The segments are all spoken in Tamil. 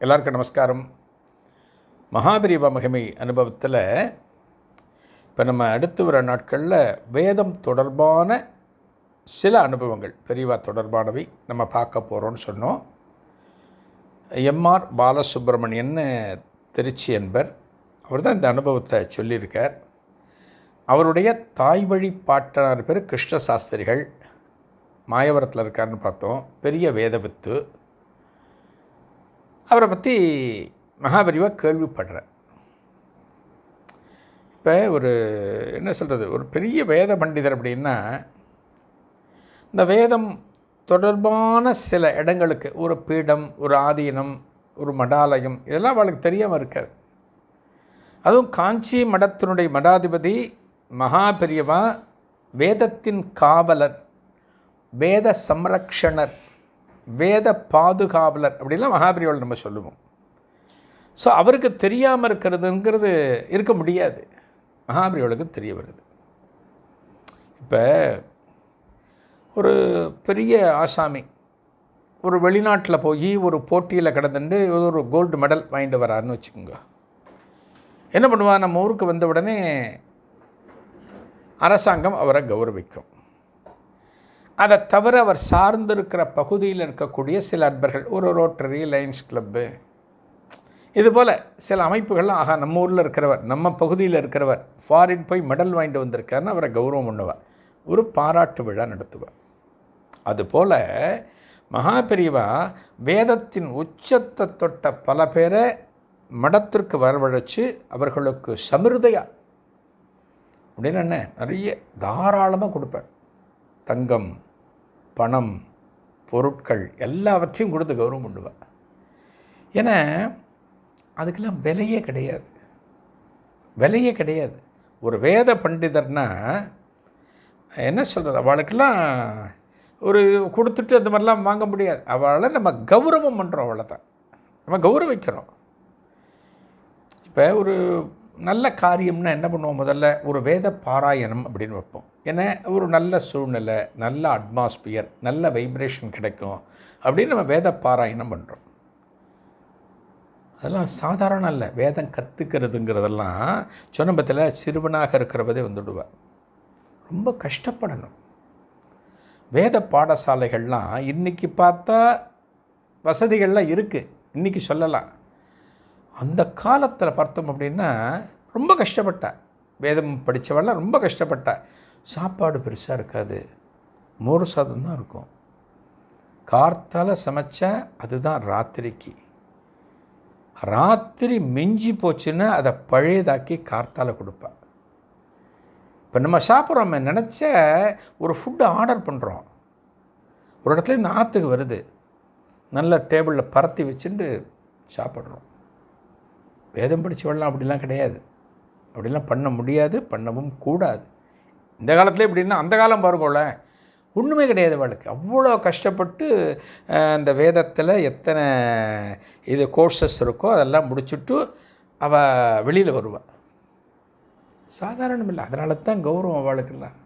எல்லாருக்கும் நமஸ்காரம். மகாபிரிவ மகிமை அனுபவத்தில் இப்போ நம்ம அடுத்து வர நாட்களில் வேதம் தொடர்பான சில அனுபவங்கள் பெரியவா தொடர்பானவை நம்ம பார்க்க போகிறோம்னு சொன்னோம். எம்ஆர் பாலசுப்ரமணியன்னு திருச்சி என்பர் அவர் தான் இந்த அனுபவத்தை சொல்லியிருக்கார். அவருடைய தாய் வழி பாட்டனார் பேர் கிருஷ்ண சாஸ்திரிகள். மாயவரத்தில் இருக்காருன்னு பார்த்தோம். பெரிய வேதவித்து. அவரை பற்றி மகாபரிவாக கேள்விப்படுறேன் இப்போ ஒரு என்ன சொல்கிறது ஒரு பெரிய வேத பண்டிதர் அப்படின்னா இந்த வேதம் தொடர்பான சில இடங்களுக்கு ஒரு பீடம் ஒரு ஆதீனம் ஒரு மடாலயம் இதெல்லாம் அவளுக்கு தெரியாமல் இருக்காது. அதுவும் காஞ்சி மடத்தினுடைய மடாதிபதி மகாபெரியவா வேதத்தின் காவலர் வேத சம்ரக்ஷணர் வேத பாதுகாவலர் அப்படிலாம் மகாபிரியோல் நம்ம சொல்லுவோம். ஸோ அவருக்கு தெரியாமல் இருக்கிறதுங்கிறது இருக்க முடியாது. மகாபிரியோளுக்கு தெரிய வருது. இப்போ ஒரு பெரிய ஆசாமி ஒரு வெளிநாட்டில் போய் ஒரு போட்டியில் கடந்துட்டு ஒரு கோல்டு மெடல் வாங்கிட்டு வராருன்னு வச்சுக்கோங்க. என்ன பண்ணுவான் நம்ம ஊருக்கு வந்த உடனே அரசாங்கம் அவரை கௌரவிக்கும். அதை தவிர அவர் சார்ந்திருக்கிற பகுதியில் இருக்கக்கூடிய சில அன்பர்கள் ஒரு ரோட்டரி லைன்ஸ் கிளப்பு இதுபோல் சில அமைப்புகள்லாம் ஆகா நம்ம ஊரில் இருக்கிறவர் நம்ம பகுதியில் இருக்கிறவர் ஃபாரின் போய் மெடல் வாங்கிட்டு வந்திருக்காருன்னு அவரை கௌரவம் பண்ணுவார். ஒரு பாராட்டு விழா நடத்துவார். அதுபோல் மகா பெரியவா வேதத்தின் உச்சத்தை தொட்ட பல பேரை மடத்திற்கு வரவழைச்சு அவர்களுக்கு சமிருதையா. அப்படின்னு என்ன? நிறைய தாராளமாக கொடுப்பேன் தங்கம் பணம் பொருட்கள் எல்லாவற்றையும் கொடுத்து கௌரவம் பண்ணுவேன் ஏன்னா அதுக்கெல்லாம் விலையே கிடையாது. விலையே கிடையாது. ஒரு வேத பண்டிதர்னா என்ன சொல்கிறது அவளுக்கெல்லாம் ஒரு கொடுத்துட்டு அந்த மாதிரிலாம் வாங்க முடியாது. அவளை நம்ம கௌரவம் பண்ணுறோம் அவளை தான் நம்ம கௌரவிக்கிறோம். இப்போ ஒரு நல்ல காரியம்னா என்ன பண்ணுவோம் முதல்ல? ஒரு வேத பாராயணம் அப்படின்னு வைப்போம். ஏன்னா ஒரு நல்ல சூழ்நிலை நல்ல அட்மாஸ்பியர் நல்ல வைப்ரேஷன் கிடைக்கும் அப்படின்னு நம்ம வேத பாராயணம் பண்ணுறோம் அதெல்லாம் சாதாரண இல்லை வேதம் கற்றுக்கிறதுங்கிறதெல்லாம் சொன்னபத்தில் சிறுவனாக இருக்கிறவதே வந்துடுவார். ரொம்ப கஷ்டப்படணும். வேத பாடசாலைகள்லாம் இன்றைக்கி பார்த்தா வசதிகள்லாம் இருக்குது இன்றைக்கி சொல்லலாம். அந்த காலத்தில் பார்த்தோம் அப்படின்னா ரொம்ப கஷ்டப்பட்டேன் வேதம் படித்தவெல்லாம் ரொம்ப கஷ்டப்பட்டேன் சாப்பாடு பெருசாக இருக்காது. மோர் சாதம் தான் இருக்கும். கார்த்தால சமைச்சா அதுதான் ராத்திரிக்கு. ராத்திரி மிஞ்சி போச்சுன்னா அதை பழையதாக்கி கார்த்தால கொடுப்பேன். இப்போ நம்ம சாப்பிட்றோம் நினச்ச ஒரு ஃபுட்டு ஆர்டர் பண்ணுறோம் ஒரு இடத்துல இந்த ஆற்றுக்கு வருது. நல்ல டேபிளில் பரத்தி வச்சுட்டு சாப்பிட்றோம். வேதம் படித்தவெல்லாம் அப்படிலாம் கிடையாது. அப்படிலாம் பண்ண முடியாது பண்ணவும் கூடாது. இந்த காலத்தில் எப்படின்னா அந்த காலம் பாருங்கோல ஒன்றுமே கிடையாது அவளுக்கு அவ்வளோ கஷ்டப்பட்டு அந்த வேதத்தில் எத்தனை இது கோர்சஸ் இருக்கோ அதெல்லாம் முடிச்சுட்டு அவள் வெளியில் வருவாள் சாதாரணம் இல்லை. அதனால தான் கௌரவம் அவளுக்கெல்லாம்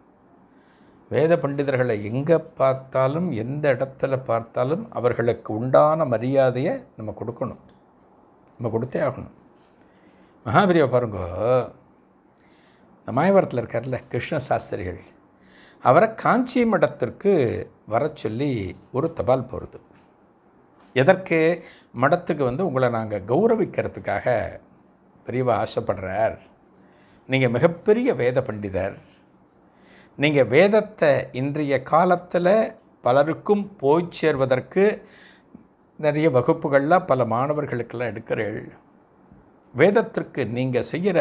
வேத பண்டிதர்களை எங்கே பார்த்தாலும் எந்த இடத்துல பார்த்தாலும் அவர்களுக்கு உண்டான மரியாதையை நம்ம கொடுக்கணும். நம்ம கொடுத்தே ஆகணும். மகாபிரியா பாருங்கோ. இந்த மாயவரத்தில் இருக்கார்ல கிருஷ்ண சாஸ்திரிகள். அவரை காஞ்சி மடத்திற்கு வர சொல்லி ஒரு தபால் போகிறது எதற்கு? மடத்துக்கு வந்து உங்களை நாங்கள் கௌரவிக்கிறதுக்காக பெரியவா ஆசைப்படுறார். நீங்கள் மிகப்பெரிய வேத பண்டிதர். நீங்கள் வேதத்தை இன்றைய காலத்தில் பலருக்கும் போய் சேர்வதற்கு நிறைய வகுப்புகளில் பல மாணவர்களுக்கெல்லாம் எடுக்கிறீள் வேதத்திற்கு நீங்கள் செய்கிற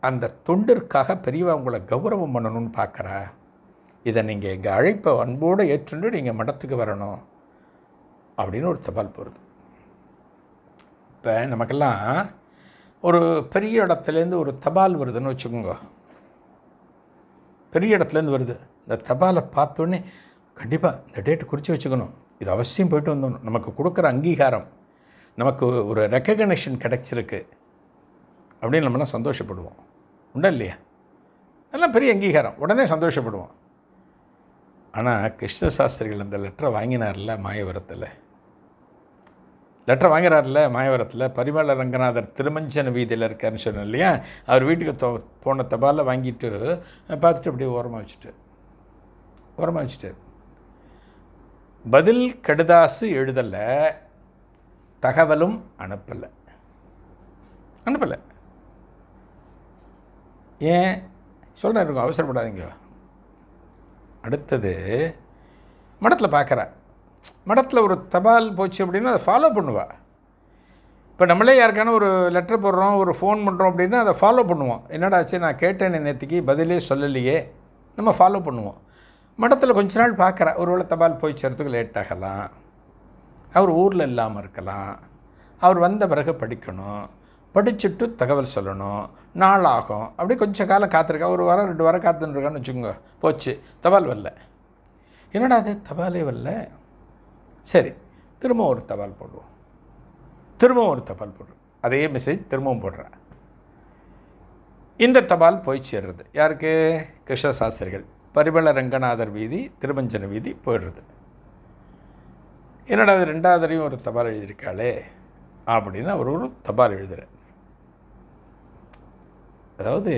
அந்த தொண்டிற்காக பெரியவா உங்களை கௌரவம் பண்ணணும்னு பார்க்குறா? இதை நீங்கள் எங்கள் அழைப்பை அன்போடு ஏற்றுண்டு நீங்கள் மடத்துக்கு வரணும் அப்படின்னு ஒரு தபால் போகிறது இப்போ நமக்கெல்லாம் ஒரு பெரிய இடத்துலேருந்து ஒரு தபால் வருதுன்னு வச்சுக்கோங்க. பெரிய இடத்துலேருந்து வருது. இந்த தபாலை பார்த்தோன்னே கண்டிப்பாக இந்த டேட்டு குறித்து வச்சுக்கணும். இது அவசியம் போயிட்டு வந்தோம். நமக்கு கொடுக்குற அங்கீகாரம். நமக்கு ஒரு ரெக்கக்னேஷன் கிடச்சிருக்கு. அப்படின்னு நம்மளாம் சந்தோஷப்படுவோம்? உண்டா இல்லையா? அதெல்லாம் பெரிய அங்கீகாரம். உடனே சந்தோஷப்படுவோம். ஆனால் கிருஷ்ண சாஸ்திரிகள் அந்த லெட்டரை வாங்கினார்ல மாயவரத்தில்? லெட்டர் வாங்குறாருல மாயவரத்தில்? பரிமள ரங்கநாதர் திருமஞ்சன வீதியில் இருக்காருன்னு சொன்னோம் இல்லையா? அவர் வீட்டுக்கு தோ போன தபாலில் வாங்கிட்டு பார்த்துட்டு அப்படியே ஓரமாக வச்சுட்டு ஓரமாக வச்சுட்டு. பதில் கடுதாசு எழுதலை தகவலும் அனுப்பலை. அனுப்பலை. ஏன்? சொல்கிறேன் இருக்கும் அவசரப்படாதீங்க. அடுத்தது மடத்தில் பார்க்குறா மடத்தில் ஒரு தபால் போச்சு அப்படின்னா அதை ஃபாலோ பண்ணுவா. இப்போ நம்மளே யாருக்கான ஒரு லெட்டர் போடுறோம் ஒரு ஃபோன் பண்ணுறோம் அப்படின்னா அதை ஃபாலோ பண்ணுவோம். என்னடா ஆச்சு நான் கேட்டேன் நேற்றுக்கு பதிலே சொல்லலையே. நம்ம ஃபாலோ பண்ணுவோம். மடத்தில் கொஞ்ச நாள் பார்க்குறா ஒருவேளை தபால் போய் சேர்றதுக்கு லேட் ஆகலாம். அவர் ஊரில் இல்லாமல் இருக்கலாம். அவர் வந்த பிறகு படிக்கணும். படிச்சுட்டு தகவல் சொல்லணும். நாள் ஆகும் அப்படி கொஞ்சம் காலம் காத்திருக்கா. ஒரு வாரம் ரெண்டு வாரம் காத்துருக்கான்னு வச்சுக்கோங்க. போச்சு. தபால் வரல. என்னடா அது தபாலே வரல. சரி. திரும்ப ஒரு தபால் போடுவோம். திரும்பவும் ஒரு தபால் போடுறோம். அதே மெசேஜ் திரும்பவும் போடுறேன். இந்த தபால் போய் சேர்றது. யாருக்கு? கிருஷ்ண சாஸ்திரிகள் பரிமள ரங்கநாதர் வீதி திருமஞ்சன வீதி போயிடுறது. என்னடா அது ரெண்டாவது ஒரு தபால் எழுதியிருக்காளே. அப்படின்னு அவர் ஒரு தபால் எழுதுகிறேன் அதாவது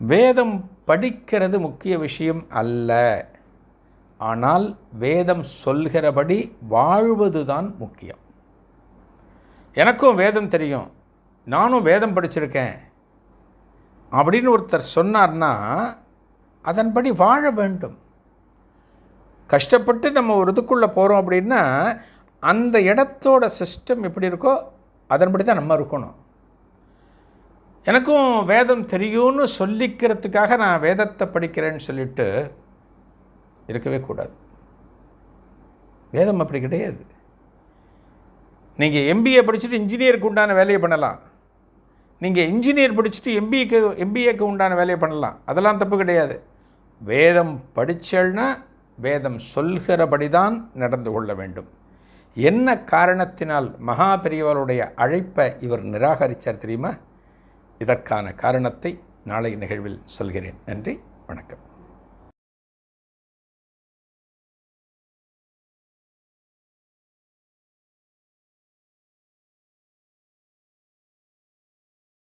வேதம் படிக்கிறது முக்கிய விஷயம் அல்ல. ஆனால் வேதம் சொல்கிறபடி வாழ்வது தான் முக்கியம். எனக்கும் வேதம் தெரியும். நானும் வேதம் படிச்சிருக்கேன். அப்படின்னு ஒருத்தர் சொன்னார்னா அதன்படி வாழ வேண்டும். கஷ்டப்பட்டு நம்ம ஒரு இதுக்குள்ளே போகிறோம் அப்படின்னா அந்த இடத்தோட சிஸ்டம் எப்படி இருக்கோ அதன்படி தான் நம்ம இருக்கணும். எனக்கும் வேதம் தெரியும்னு சொல்லிக்கிறதுக்காக நான் வேதத்தை படிக்கிறேன்னு சொல்லிட்டு இருக்கவே கூடாது. வேதம் அப்படி கிடையாது. நீங்கள் எம்பிஏ படிச்சுட்டு இன்ஜினியருக்கு உண்டான வேலையை பண்ணலாம். நீங்கள் இன்ஜினியர் படிச்சுட்டு எம்பிஏக்கு எம்பிஏக்கு உண்டான வேலையை பண்ணலாம். அதெல்லாம் தப்பு கிடையாது. வேதம் படித்தல்னா வேதம் சொல்கிறபடி தான் நடந்து கொள்ள வேண்டும். என்ன காரணத்தினால் மகா பெரியவருடைய அழைப்பை இவர் நிராகரித்தார் தெரியுமா? இதற்கான காரணத்தை நாளை நிகழ்வில் சொல்கிறேன். நன்றி வணக்கம்.